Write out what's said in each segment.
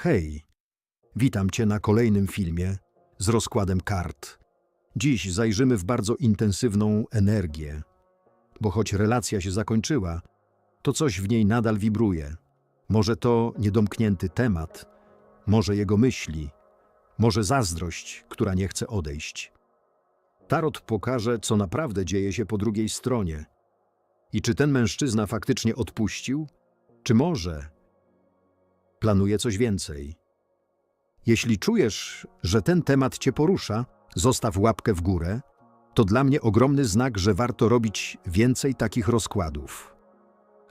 Hej, witam Cię na kolejnym filmie z rozkładem kart. Dziś zajrzymy w bardzo intensywną energię, bo choć relacja się zakończyła, to coś w niej nadal wibruje. Może to niedomknięty temat, może jego myśli, może zazdrość, która nie chce odejść. Tarot pokaże, co naprawdę dzieje się po drugiej stronie. I czy ten mężczyzna faktycznie odpuścił, czy może planuje coś więcej. Jeśli czujesz, że ten temat cię porusza, zostaw łapkę w górę. To dla mnie ogromny znak, że warto robić więcej takich rozkładów.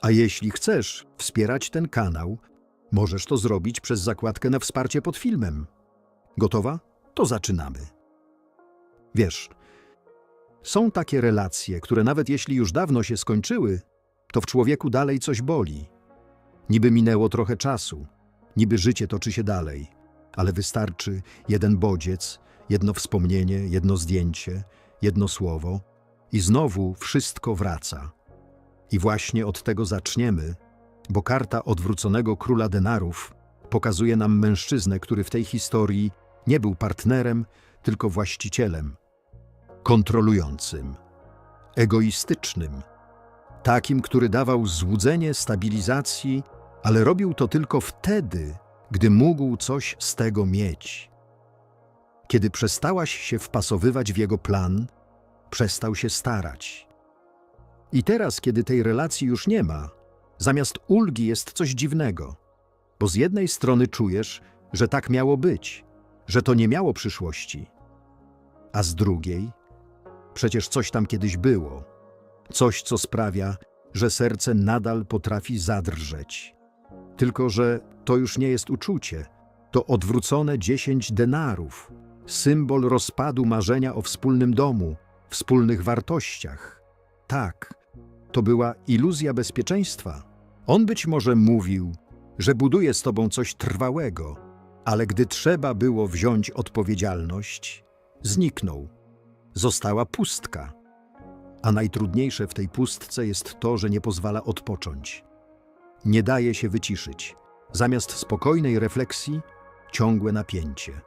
A jeśli chcesz wspierać ten kanał, możesz to zrobić przez zakładkę na wsparcie pod filmem. Gotowa? To zaczynamy. Wiesz, są takie relacje, które nawet jeśli już dawno się skończyły, to w człowieku dalej coś boli. Niby minęło trochę czasu, niby życie toczy się dalej, ale wystarczy jeden bodziec, jedno wspomnienie, jedno zdjęcie, jedno słowo i znowu wszystko wraca. I właśnie od tego zaczniemy, bo karta odwróconego króla denarów pokazuje nam mężczyznę, który w tej historii nie był partnerem, tylko właścicielem, kontrolującym, egoistycznym, takim, który dawał złudzenie stabilizacji, ale robił to tylko wtedy, gdy mógł coś z tego mieć. Kiedy przestałaś się wpasowywać w jego plan, przestał się starać. I teraz, kiedy tej relacji już nie ma, zamiast ulgi jest coś dziwnego, bo z jednej strony czujesz, że tak miało być, że to nie miało przyszłości, a z drugiej, przecież coś tam kiedyś było, coś, co sprawia, że serce nadal potrafi zadrżeć. Tylko, że to już nie jest uczucie, to odwrócone dziesięć denarów, symbol rozpadu marzenia o wspólnym domu, wspólnych wartościach. Tak, to była iluzja bezpieczeństwa. On być może mówił, że buduje z tobą coś trwałego, ale gdy trzeba było wziąć odpowiedzialność, zniknął. Została pustka. A najtrudniejsze w tej pustce jest to, że nie pozwala odpocząć. Nie daje się wyciszyć. Zamiast spokojnej refleksji, ciągłe napięcie.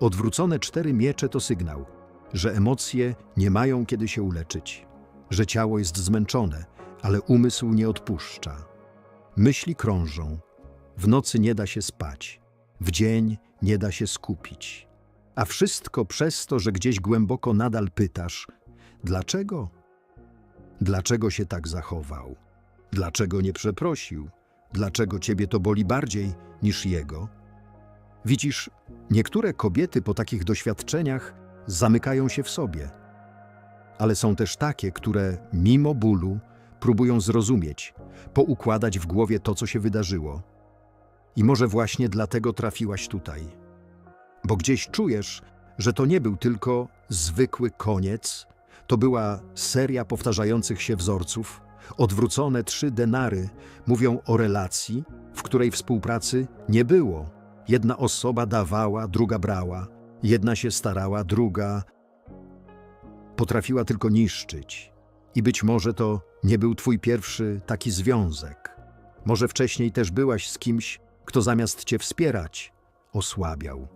Odwrócone cztery miecze to sygnał, że emocje nie mają kiedy się uleczyć, że ciało jest zmęczone, ale umysł nie odpuszcza. Myśli krążą, w nocy nie da się spać, w dzień nie da się skupić. A wszystko przez to, że gdzieś głęboko nadal pytasz, dlaczego? Dlaczego się tak zachował? Dlaczego nie przeprosił? Dlaczego ciebie to boli bardziej niż jego? Widzisz, niektóre kobiety po takich doświadczeniach zamykają się w sobie. Ale są też takie, które mimo bólu próbują zrozumieć, poukładać w głowie to, co się wydarzyło. I może właśnie dlatego trafiłaś tutaj. Bo gdzieś czujesz, że to nie był tylko zwykły koniec, to była seria powtarzających się wzorców, Odwrócone trzy denary mówią o relacji, w której współpracy nie było. Jedna osoba dawała, druga brała, jedna się starała, druga potrafiła tylko niszczyć. I być może to nie był twój pierwszy taki związek. Może wcześniej też byłaś z kimś, kto zamiast cię wspierać, osłabiał.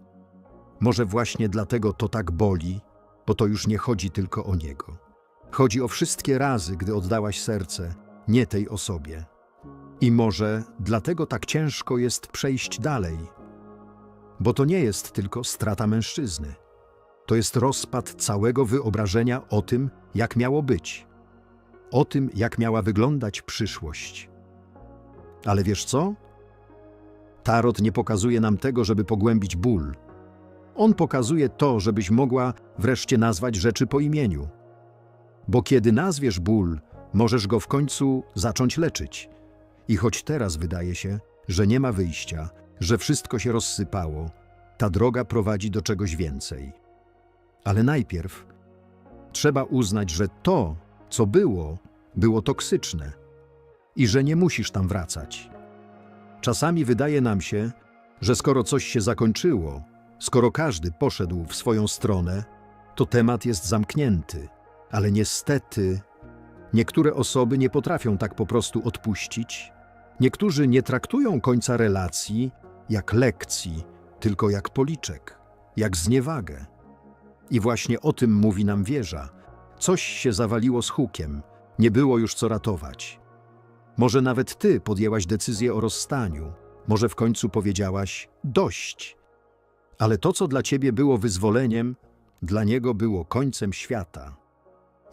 Może właśnie dlatego to tak boli, bo to już nie chodzi tylko o niego. Chodzi o wszystkie razy, gdy oddałaś serce, nie tej osobie. I może dlatego tak ciężko jest przejść dalej. Bo to nie jest tylko strata mężczyzny. To jest rozpad całego wyobrażenia o tym, jak miało być. O tym, jak miała wyglądać przyszłość. Ale wiesz co? Tarot nie pokazuje nam tego, żeby pogłębić ból. On pokazuje to, żebyś mogła wreszcie nazwać rzeczy po imieniu. Bo kiedy nazwiesz ból, możesz go w końcu zacząć leczyć. I choć teraz wydaje się, że nie ma wyjścia, że wszystko się rozsypało, ta droga prowadzi do czegoś więcej. Ale najpierw trzeba uznać, że to, co było, było toksyczne i że nie musisz tam wracać. Czasami wydaje nam się, że skoro coś się zakończyło, skoro każdy poszedł w swoją stronę, to temat jest zamknięty. Ale niestety niektóre osoby nie potrafią tak po prostu odpuścić. Niektórzy nie traktują końca relacji jak lekcji, tylko jak policzek, jak zniewagę. I właśnie o tym mówi nam wieża. Coś się zawaliło z hukiem, nie było już co ratować. Może nawet ty podjęłaś decyzję o rozstaniu, może w końcu powiedziałaś dość. Ale to, co dla ciebie było wyzwoleniem, dla niego było końcem świata.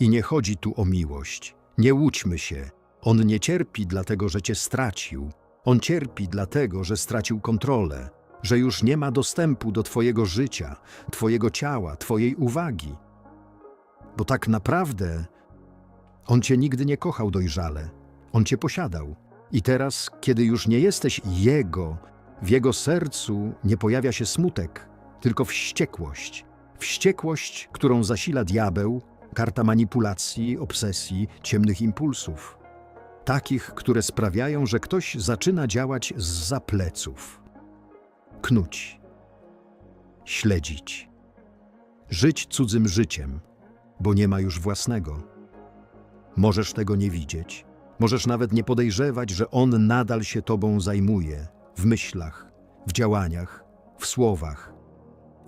I nie chodzi tu o miłość. Nie łudźmy się. On nie cierpi dlatego, że cię stracił. On cierpi dlatego, że stracił kontrolę, że już nie ma dostępu do twojego życia, twojego ciała, twojej uwagi. Bo tak naprawdę on cię nigdy nie kochał dojrzale. On cię posiadał. I teraz, kiedy już nie jesteś jego, w jego sercu nie pojawia się smutek, tylko wściekłość. Wściekłość, którą zasila diabeł, karta manipulacji, obsesji, ciemnych impulsów. Takich, które sprawiają, że ktoś zaczyna działać z pleców. Knuć. Śledzić. Żyć cudzym życiem, bo nie ma już własnego. Możesz tego nie widzieć, możesz nawet nie podejrzewać, że on nadal się tobą zajmuje w myślach, w działaniach, w słowach.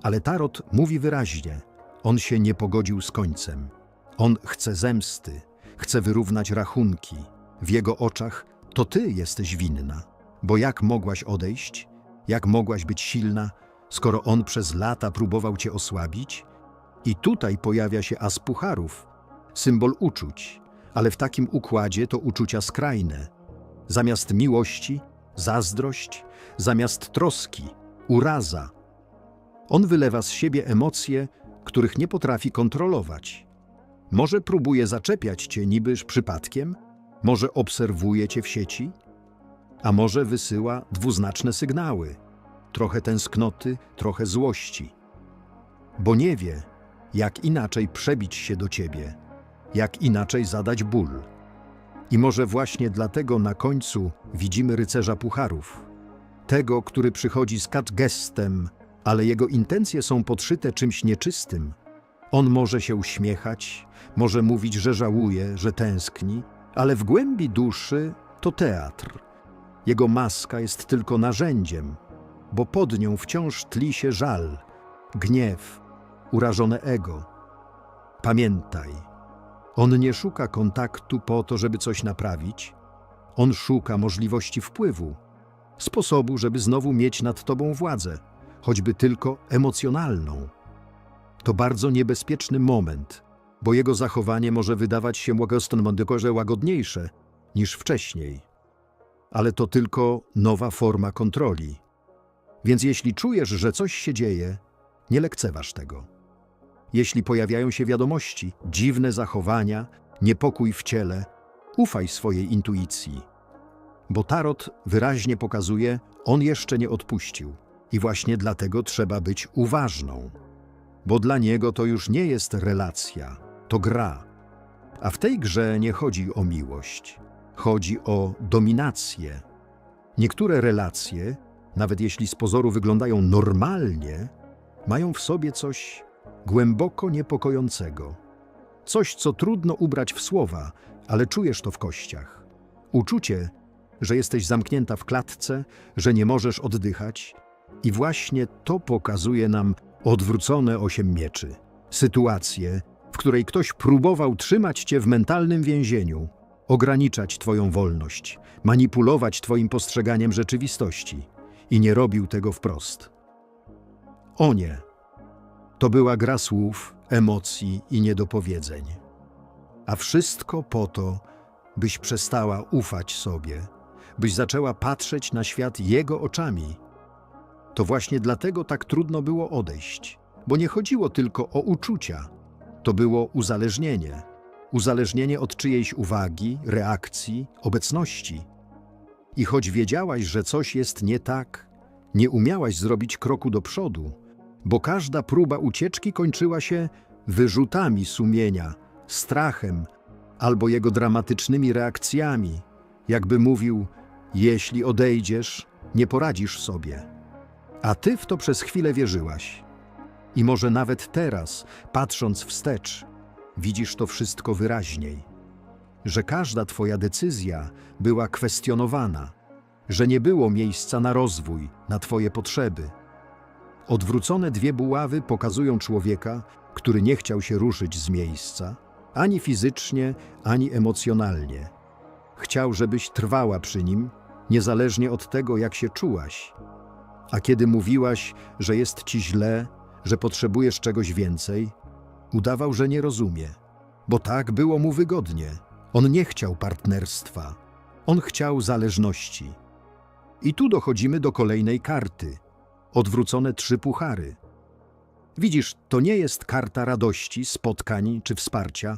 Ale Tarot mówi wyraźnie: on się nie pogodził z końcem. On chce zemsty, chce wyrównać rachunki. W jego oczach to ty jesteś winna. Bo jak mogłaś odejść? Jak mogłaś być silna, skoro on przez lata próbował cię osłabić? I tutaj pojawia się as pucharów, symbol uczuć, ale w takim układzie to uczucia skrajne. Zamiast miłości, zazdrość, zamiast troski, uraza. On wylewa z siebie emocje, których nie potrafi kontrolować. Może próbuje zaczepiać cię nibyż przypadkiem, może obserwuje cię w sieci, a może wysyła dwuznaczne sygnały, trochę tęsknoty, trochę złości. Bo nie wie, jak inaczej przebić się do ciebie, jak inaczej zadać ból. I może właśnie dlatego na końcu widzimy rycerza pucharów, tego, który przychodzi z gestem, ale jego intencje są podszyte czymś nieczystym. On może się uśmiechać, może mówić, że żałuje, że tęskni, ale w głębi duszy to teatr. Jego maska jest tylko narzędziem, bo pod nią wciąż tli się żal, gniew, urażone ego. Pamiętaj, on nie szuka kontaktu po to, żeby coś naprawić. On szuka możliwości wpływu, sposobu, żeby znowu mieć nad tobą władzę, choćby tylko emocjonalną. To bardzo niebezpieczny moment, bo jego zachowanie może wydawać się łagodniejsze łagodniejsze niż wcześniej. Ale to tylko nowa forma kontroli. Więc jeśli czujesz, że coś się dzieje, nie lekceważ tego. Jeśli pojawiają się wiadomości, dziwne zachowania, niepokój w ciele, ufaj swojej intuicji. Bo tarot wyraźnie pokazuje, on jeszcze nie odpuścił. I właśnie dlatego trzeba być uważną. Bo dla niego to już nie jest relacja, to gra. A w tej grze nie chodzi o miłość, chodzi o dominację. Niektóre relacje, nawet jeśli z pozoru wyglądają normalnie, mają w sobie coś głęboko niepokojącego. Coś, co trudno ubrać w słowa, ale czujesz to w kościach. Uczucie, że jesteś zamknięta w klatce, że nie możesz oddychać. I właśnie to pokazuje nam odwrócone osiem mieczy. Sytuację, w której ktoś próbował trzymać cię w mentalnym więzieniu, ograniczać twoją wolność, manipulować twoim postrzeganiem rzeczywistości i nie robił tego wprost. O nie! To była gra słów, emocji i niedopowiedzeń. A wszystko po to, byś przestała ufać sobie, byś zaczęła patrzeć na świat jego oczami. To właśnie dlatego tak trudno było odejść, bo nie chodziło tylko o uczucia, to było uzależnienie. Uzależnienie od czyjejś uwagi, reakcji, obecności. I choć wiedziałaś, że coś jest nie tak, nie umiałaś zrobić kroku do przodu, bo każda próba ucieczki kończyła się wyrzutami sumienia, strachem albo jego dramatycznymi reakcjami, jakby mówił: Jeśli odejdziesz, nie poradzisz sobie. A ty w to przez chwilę wierzyłaś. I może nawet teraz, patrząc wstecz, widzisz to wszystko wyraźniej. Że każda twoja decyzja była kwestionowana, że nie było miejsca na rozwój, na Twoje potrzeby. Odwrócone dwie buławy pokazują człowieka, który nie chciał się ruszyć z miejsca, ani fizycznie, ani emocjonalnie. Chciał, żebyś trwała przy nim, niezależnie od tego, jak się czułaś. A kiedy mówiłaś, że jest ci źle, że potrzebujesz czegoś więcej, udawał, że nie rozumie, bo tak było mu wygodnie. On nie chciał partnerstwa, on chciał zależności. I tu dochodzimy do kolejnej karty. Odwrócone trzy puchary. Widzisz, to nie jest karta radości, spotkań czy wsparcia.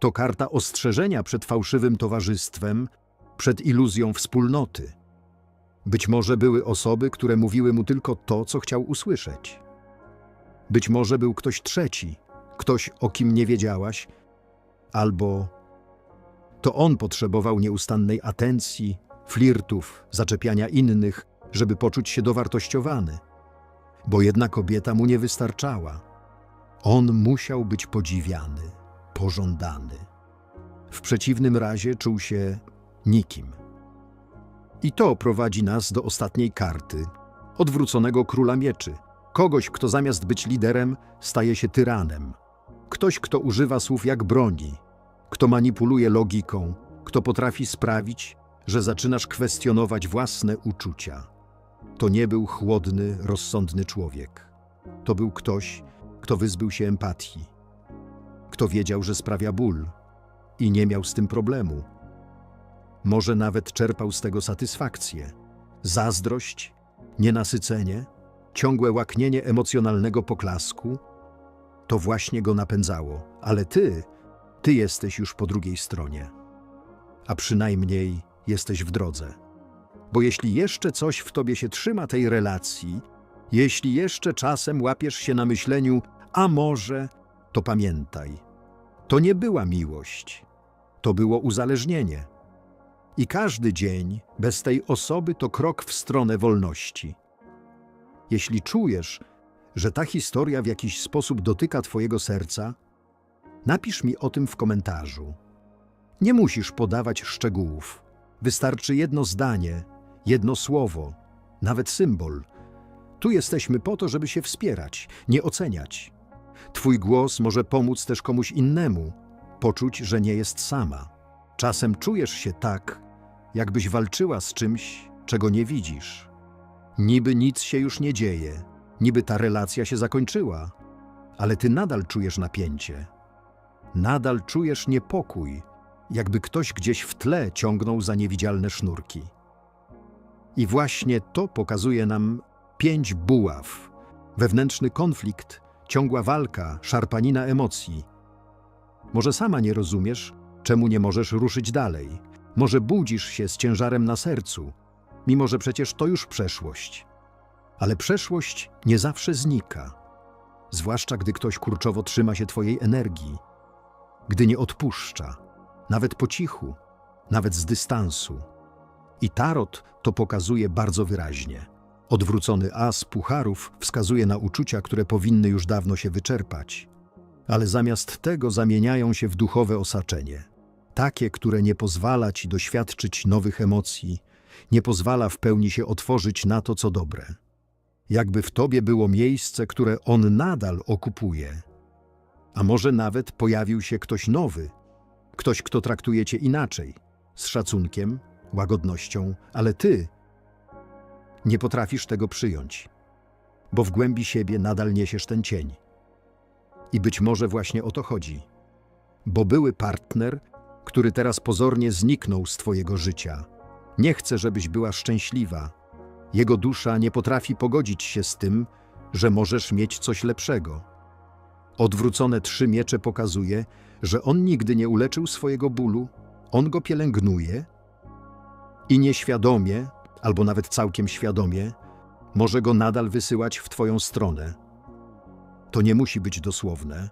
To karta ostrzeżenia przed fałszywym towarzystwem, przed iluzją wspólnoty. Być może były osoby, które mówiły mu tylko to, co chciał usłyszeć. Być może był ktoś trzeci, ktoś, o kim nie wiedziałaś, albo to on potrzebował nieustannej atencji, flirtów, zaczepiania innych, żeby poczuć się dowartościowany. Bo jedna kobieta mu nie wystarczała. On musiał być podziwiany, pożądany. W przeciwnym razie czuł się nikim. I to prowadzi nas do ostatniej karty odwróconego króla mieczy. Kogoś, kto zamiast być liderem, staje się tyranem. Ktoś, kto używa słów jak broni, kto manipuluje logiką, kto potrafi sprawić, że zaczynasz kwestionować własne uczucia. To nie był chłodny, rozsądny człowiek. To był ktoś, kto wyzbył się empatii, kto wiedział, że sprawia ból i nie miał z tym problemu. Może nawet czerpał z tego satysfakcję. Zazdrość, nienasycenie, ciągłe łaknienie emocjonalnego poklasku to właśnie go napędzało. Ale ty, ty jesteś już po drugiej stronie. A przynajmniej jesteś w drodze. Bo jeśli jeszcze coś w tobie się trzyma tej relacji, jeśli jeszcze czasem łapiesz się na myśleniu, a może, to pamiętaj, to nie była miłość, to było uzależnienie. I każdy dzień bez tej osoby to krok w stronę wolności. Jeśli czujesz, że ta historia w jakiś sposób dotyka Twojego serca, napisz mi o tym w komentarzu. Nie musisz podawać szczegółów. Wystarczy jedno zdanie, jedno słowo, nawet symbol. Tu jesteśmy po to, żeby się wspierać, nie oceniać. Twój głos może pomóc też komuś innemu poczuć, że nie jest sama. Czasem czujesz się tak, jakbyś walczyła z czymś, czego nie widzisz. Niby nic się już nie dzieje, niby ta relacja się zakończyła, ale ty nadal czujesz napięcie. Nadal czujesz niepokój, jakby ktoś gdzieś w tle ciągnął za niewidzialne sznurki. I właśnie to pokazuje nam pięć buław, wewnętrzny konflikt, ciągła walka, szarpanina emocji. Może sama nie rozumiesz, czemu nie możesz ruszyć dalej. Może budzisz się z ciężarem na sercu, mimo że przecież to już przeszłość. Ale przeszłość nie zawsze znika, zwłaszcza gdy ktoś kurczowo trzyma się Twojej energii, gdy nie odpuszcza, nawet po cichu, nawet z dystansu. I tarot to pokazuje bardzo wyraźnie. Odwrócony as pucharów wskazuje na uczucia, które powinny już dawno się wyczerpać, ale zamiast tego zamieniają się w duchowe osaczenie. Takie, które nie pozwala ci doświadczyć nowych emocji, nie pozwala w pełni się otworzyć na to, co dobre. Jakby w tobie było miejsce, które on nadal okupuje. A może nawet pojawił się ktoś nowy, ktoś, kto traktuje cię inaczej, z szacunkiem, łagodnością, ale ty nie potrafisz tego przyjąć, bo w głębi siebie nadal niesiesz ten cień. I być może właśnie o to chodzi. Bo były partner, który teraz pozornie zniknął z Twojego życia. Nie chce, żebyś była szczęśliwa. Jego dusza nie potrafi pogodzić się z tym, że możesz mieć coś lepszego. Odwrócone trzy miecze pokazuje, że on nigdy nie uleczył swojego bólu, on go pielęgnuje i nieświadomie, albo nawet całkiem świadomie, może go nadal wysyłać w Twoją stronę. To nie musi być dosłowne.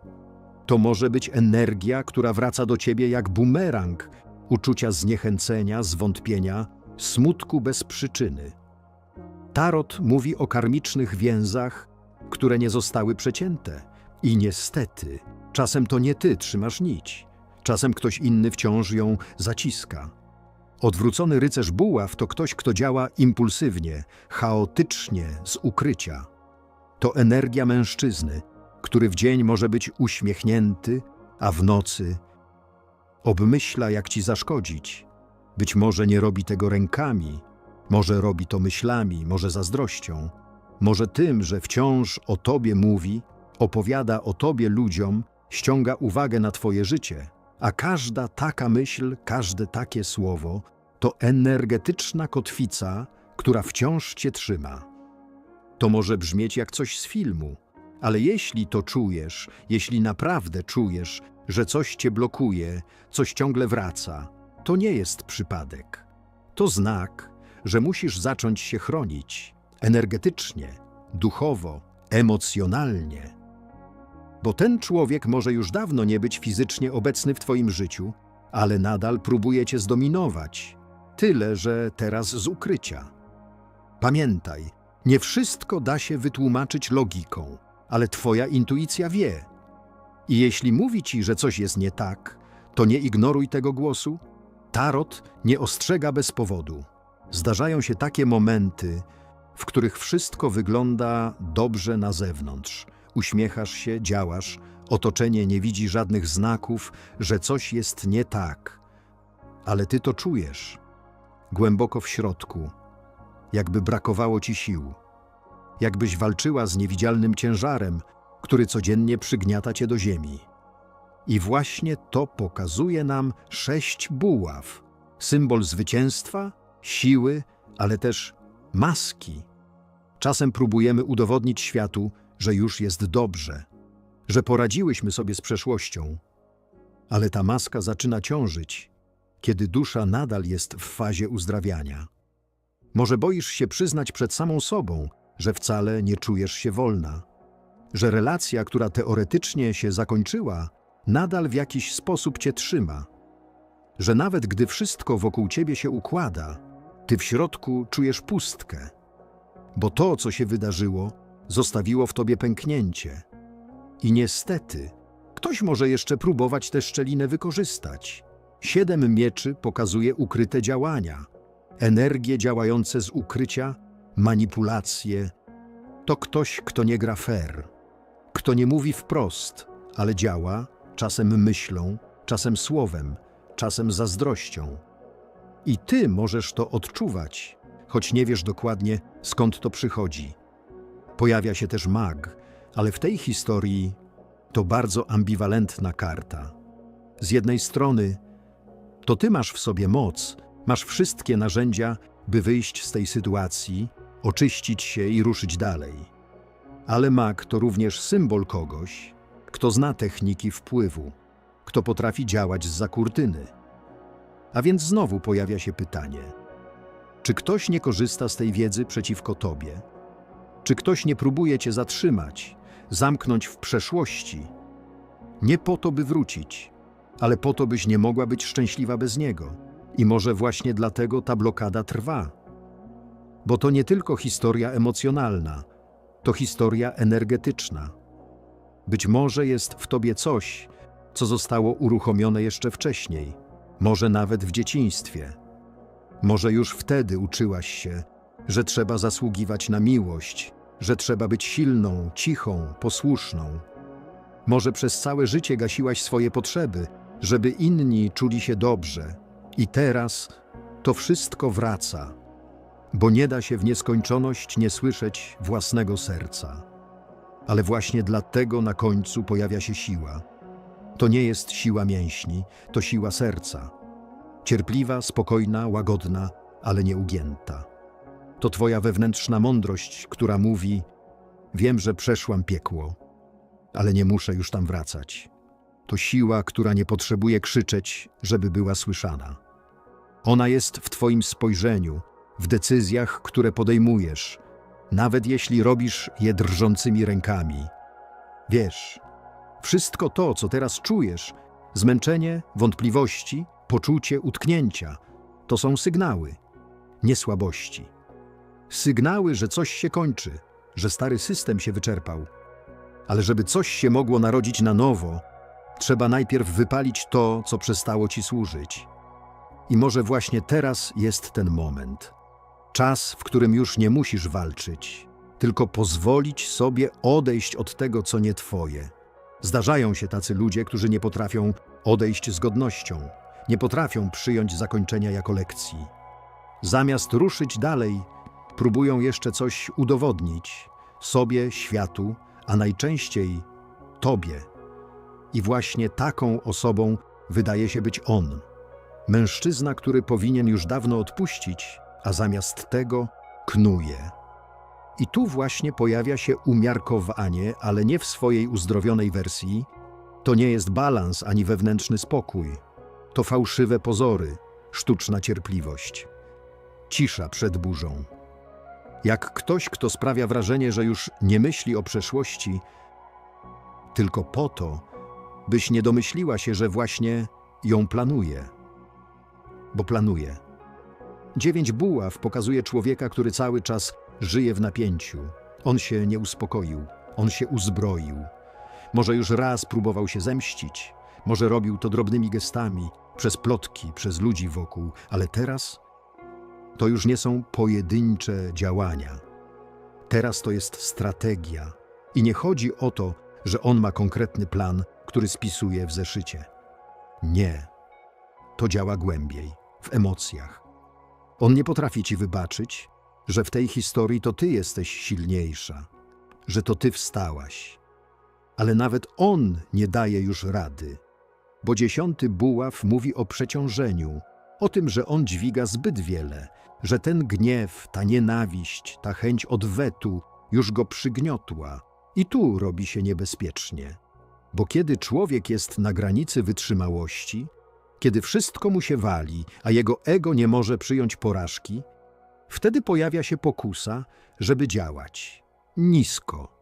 To może być energia, która wraca do Ciebie jak bumerang, uczucia zniechęcenia, zwątpienia, smutku bez przyczyny. Tarot mówi o karmicznych więzach, które nie zostały przecięte. I niestety, czasem to nie Ty trzymasz nić, czasem ktoś inny wciąż ją zaciska. Odwrócony rycerz buław to ktoś, kto działa impulsywnie, chaotycznie, z ukrycia. To energia mężczyzny, który w dzień może być uśmiechnięty, a w nocy obmyśla, jak ci zaszkodzić. Być może nie robi tego rękami, może robi to myślami, może zazdrością, może tym, że wciąż o tobie mówi, opowiada o tobie ludziom, ściąga uwagę na twoje życie, a każda taka myśl, każde takie słowo to energetyczna kotwica, która wciąż cię trzyma. To może brzmieć jak coś z filmu, ale jeśli to czujesz, jeśli naprawdę czujesz, że coś cię blokuje, coś ciągle wraca, to nie jest przypadek. To znak, że musisz zacząć się chronić energetycznie, duchowo, emocjonalnie. Bo ten człowiek może już dawno nie być fizycznie obecny w Twoim życiu, ale nadal próbuje Cię zdominować. Tyle, że teraz z ukrycia. Pamiętaj, nie wszystko da się wytłumaczyć logiką, ale Twoja intuicja wie. I jeśli mówi Ci, że coś jest nie tak, to nie ignoruj tego głosu. Tarot nie ostrzega bez powodu. Zdarzają się takie momenty, w których wszystko wygląda dobrze na zewnątrz. Uśmiechasz się, działasz, otoczenie nie widzi żadnych znaków, że coś jest nie tak. Ale ty to czujesz. Głęboko w środku, jakby brakowało ci sił. Jakbyś walczyła z niewidzialnym ciężarem, który codziennie przygniata cię do ziemi. I właśnie to pokazuje nam sześć buław. Symbol zwycięstwa, siły, ale też maski. Czasem próbujemy udowodnić światu, że już jest dobrze, że poradziłyśmy sobie z przeszłością. Ale ta maska zaczyna ciążyć, kiedy dusza nadal jest w fazie uzdrawiania. Może boisz się przyznać przed samą sobą, że wcale nie czujesz się wolna, że relacja, która teoretycznie się zakończyła, nadal w jakiś sposób cię trzyma, że nawet gdy wszystko wokół ciebie się układa, ty w środku czujesz pustkę, bo to, co się wydarzyło, zostawiło w tobie pęknięcie. I niestety, ktoś może jeszcze próbować tę szczelinę wykorzystać. Siedem mieczy pokazuje ukryte działania, energie działające z ukrycia, manipulacje. To ktoś, kto nie gra fair, kto nie mówi wprost, ale działa czasem myślą, czasem słowem, czasem zazdrością. I ty możesz to odczuwać, choć nie wiesz dokładnie, skąd to przychodzi. Pojawia się też mag, ale w tej historii to bardzo ambiwalentna karta. Z jednej strony to ty masz w sobie moc, masz wszystkie narzędzia, by wyjść z tej sytuacji, oczyścić się i ruszyć dalej. Ale mag to również symbol kogoś, kto zna techniki wpływu, kto potrafi działać z kurtyny. A więc znowu pojawia się pytanie: czy ktoś nie korzysta z tej wiedzy przeciwko tobie? Czy ktoś nie próbuje cię zatrzymać, zamknąć w przeszłości? Nie po to, by wrócić, ale po to, byś nie mogła być szczęśliwa bez niego. I może właśnie dlatego ta blokada trwa. Bo to nie tylko historia emocjonalna, to historia energetyczna. Być może jest w tobie coś, co zostało uruchomione jeszcze wcześniej, może nawet w dzieciństwie. Może już wtedy uczyłaś się, że trzeba zasługiwać na miłość, że trzeba być silną, cichą, posłuszną. Może przez całe życie gasiłaś swoje potrzeby, żeby inni czuli się dobrze. I teraz to wszystko wraca, bo nie da się w nieskończoność nie słyszeć własnego serca. Ale właśnie dlatego na końcu pojawia się siła. To nie jest siła mięśni, to siła serca. Cierpliwa, spokojna, łagodna, ale nieugięta. To Twoja wewnętrzna mądrość, która mówi: Wiem, że przeszłam piekło, ale nie muszę już tam wracać. To siła, która nie potrzebuje krzyczeć, żeby była słyszana. Ona jest w Twoim spojrzeniu, w decyzjach, które podejmujesz, nawet jeśli robisz je drżącymi rękami. Wiesz, wszystko to, co teraz czujesz, zmęczenie, wątpliwości, poczucie utknięcia, to są sygnały, nie słabości. Sygnały, że coś się kończy, że stary system się wyczerpał. Ale żeby coś się mogło narodzić na nowo, trzeba najpierw wypalić to, co przestało ci służyć. I może właśnie teraz jest ten moment. Czas, w którym już nie musisz walczyć, tylko pozwolić sobie odejść od tego, co nie twoje. Zdarzają się tacy ludzie, którzy nie potrafią odejść z godnością, nie potrafią przyjąć zakończenia jako lekcji. Zamiast ruszyć dalej, próbują jeszcze coś udowodnić sobie, światu, a najczęściej tobie. I właśnie taką osobą wydaje się być on. Mężczyzna, który powinien już dawno odpuścić, a zamiast tego knuje. I tu właśnie pojawia się umiarkowanie, ale nie w swojej uzdrowionej wersji. To nie jest balans ani wewnętrzny spokój. To fałszywe pozory, sztuczna cierpliwość. Cisza przed burzą. Jak ktoś, kto sprawia wrażenie, że już nie myśli o przeszłości, tylko po to, byś nie domyśliła się, że właśnie ją planuje. Bo planuje. Dziewięć buław pokazuje człowieka, który cały czas żyje w napięciu. On się nie uspokoił, on się uzbroił. Może już raz próbował się zemścić, może robił to drobnymi gestami, przez plotki, przez ludzi wokół, ale teraz to już nie są pojedyncze działania. Teraz to jest strategia. I nie chodzi o to, że on ma konkretny plan, który spisuje w zeszycie. Nie. To działa głębiej, w emocjach. On nie potrafi ci wybaczyć, że w tej historii to ty jesteś silniejsza, że to ty wstałaś. Ale nawet on nie daje już rady, bo dziesiąty buław mówi o przeciążeniu, o tym, że on dźwiga zbyt wiele, że ten gniew, ta nienawiść, ta chęć odwetu już go przygniotła. I tu robi się niebezpiecznie. Bo kiedy człowiek jest na granicy wytrzymałości, kiedy wszystko mu się wali, a jego ego nie może przyjąć porażki, wtedy pojawia się pokusa, żeby działać nisko.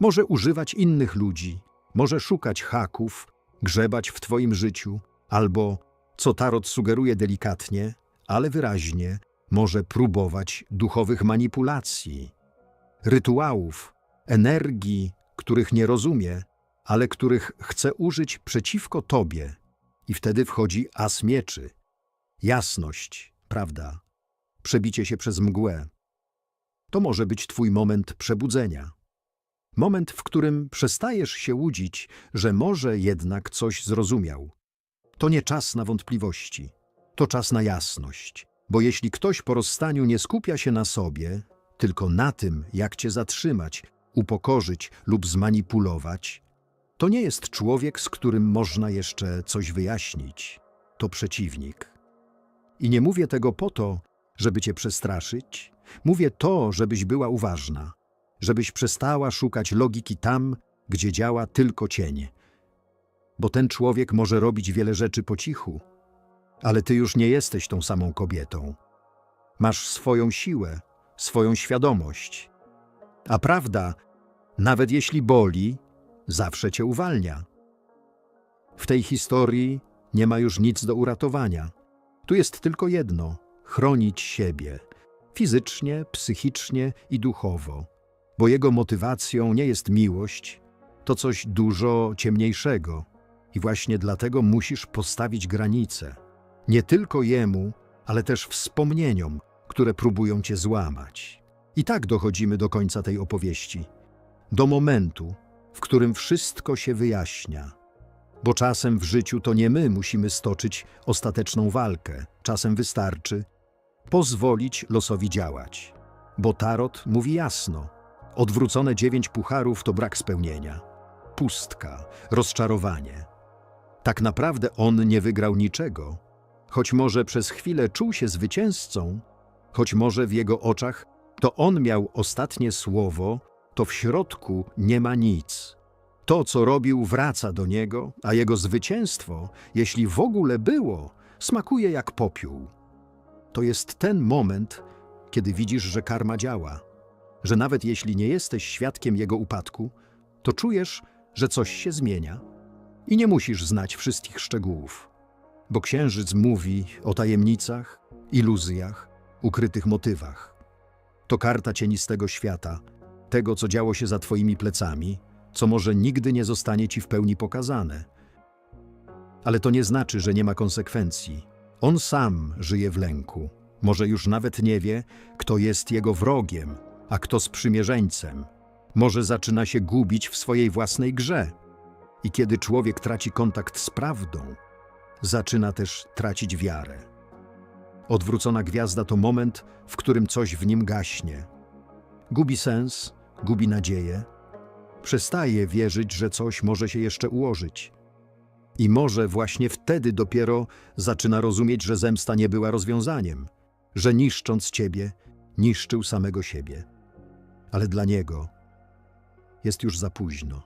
Może używać innych ludzi, może szukać haków, grzebać w twoim życiu, albo, co tarot sugeruje delikatnie, ale wyraźnie, może próbować duchowych manipulacji, rytuałów, energii, których nie rozumie, ale których chce użyć przeciwko tobie. I wtedy wchodzi as mieczy. Jasność, prawda? Przebicie się przez mgłę. To może być twój moment przebudzenia. Moment, w którym przestajesz się łudzić, że może jednak coś zrozumiał. To nie czas na wątpliwości, to czas na jasność. Bo jeśli ktoś po rozstaniu nie skupia się na sobie, tylko na tym, jak cię zatrzymać, upokorzyć lub zmanipulować, to nie jest człowiek, z którym można jeszcze coś wyjaśnić. To przeciwnik. I nie mówię tego po to, żeby cię przestraszyć, mówię to, żebyś była uważna, żebyś przestała szukać logiki tam, gdzie działa tylko cień. Bo ten człowiek może robić wiele rzeczy po cichu, ale ty już nie jesteś tą samą kobietą. Masz swoją siłę, swoją świadomość. A prawda, nawet jeśli boli, zawsze cię uwalnia. W tej historii nie ma już nic do uratowania. Tu jest tylko jedno chronić siebie fizycznie, psychicznie i duchowo, bo jego motywacją nie jest miłość, to coś dużo ciemniejszego i właśnie dlatego musisz postawić granice. Nie tylko jemu, ale też wspomnieniom, które próbują cię złamać. I tak dochodzimy do końca tej opowieści. Do momentu, w którym wszystko się wyjaśnia. Bo czasem w życiu to nie my musimy stoczyć ostateczną walkę, czasem wystarczy pozwolić losowi działać. Bo tarot mówi jasno: odwrócone dziewięć pucharów to brak spełnienia, pustka, rozczarowanie. Tak naprawdę on nie wygrał niczego, choć może przez chwilę czuł się zwycięzcą, choć może w jego oczach to on miał ostatnie słowo, to w środku nie ma nic. To, co robił, wraca do niego, a jego zwycięstwo, jeśli w ogóle było, smakuje jak popiół. To jest ten moment, kiedy widzisz, że karma działa, że nawet jeśli nie jesteś świadkiem jego upadku, to czujesz, że coś się zmienia i nie musisz znać wszystkich szczegółów bo księżyc mówi o tajemnicach, iluzjach, ukrytych motywach. To karta cienistego świata, tego, co działo się za twoimi plecami, co może nigdy nie zostanie ci w pełni pokazane. Ale to nie znaczy, że nie ma konsekwencji. On sam żyje w lęku. Może już nawet nie wie, kto jest jego wrogiem, a kto sprzymierzeńcem. Może zaczyna się gubić w swojej własnej grze. I kiedy człowiek traci kontakt z prawdą, zaczyna też tracić wiarę. Odwrócona gwiazda to moment, w którym coś w nim gaśnie. Gubi sens, gubi nadzieję, przestaje wierzyć, że coś może się jeszcze ułożyć. I może właśnie wtedy dopiero zaczyna rozumieć, że zemsta nie była rozwiązaniem, że niszcząc ciebie, niszczył samego siebie. Ale dla niego jest już za późno.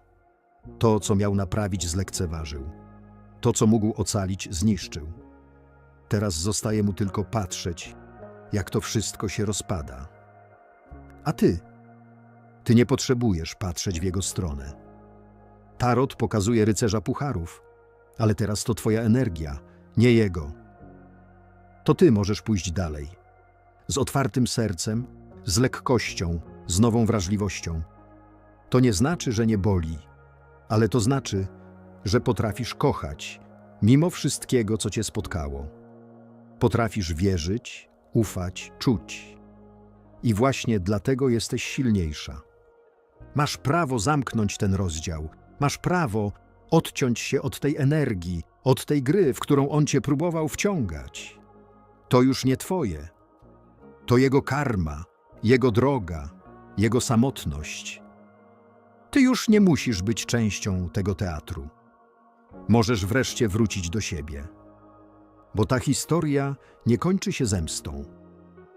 To, co miał naprawić, zlekceważył. To, co mógł ocalić, zniszczył. Teraz zostaje mu tylko patrzeć, jak to wszystko się rozpada. A ty? Ty nie potrzebujesz patrzeć w jego stronę. Tarot pokazuje rycerza pucharów, ale teraz to twoja energia, nie jego. To ty możesz pójść dalej. Z otwartym sercem, z lekkością, z nową wrażliwością. To nie znaczy, że nie boli, ale to znaczy, że potrafisz kochać, mimo wszystkiego, co cię spotkało. Potrafisz wierzyć, ufać, czuć. I właśnie dlatego jesteś silniejsza. Masz prawo zamknąć ten rozdział. Masz prawo odciąć się od tej energii, od tej gry, w którą on cię próbował wciągać. To już nie twoje. To jego karma, jego droga, jego samotność. Ty już nie musisz być częścią tego teatru. Możesz wreszcie wrócić do siebie. Bo ta historia nie kończy się zemstą,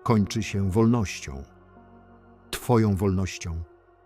kończy się wolnością. Twoją wolnością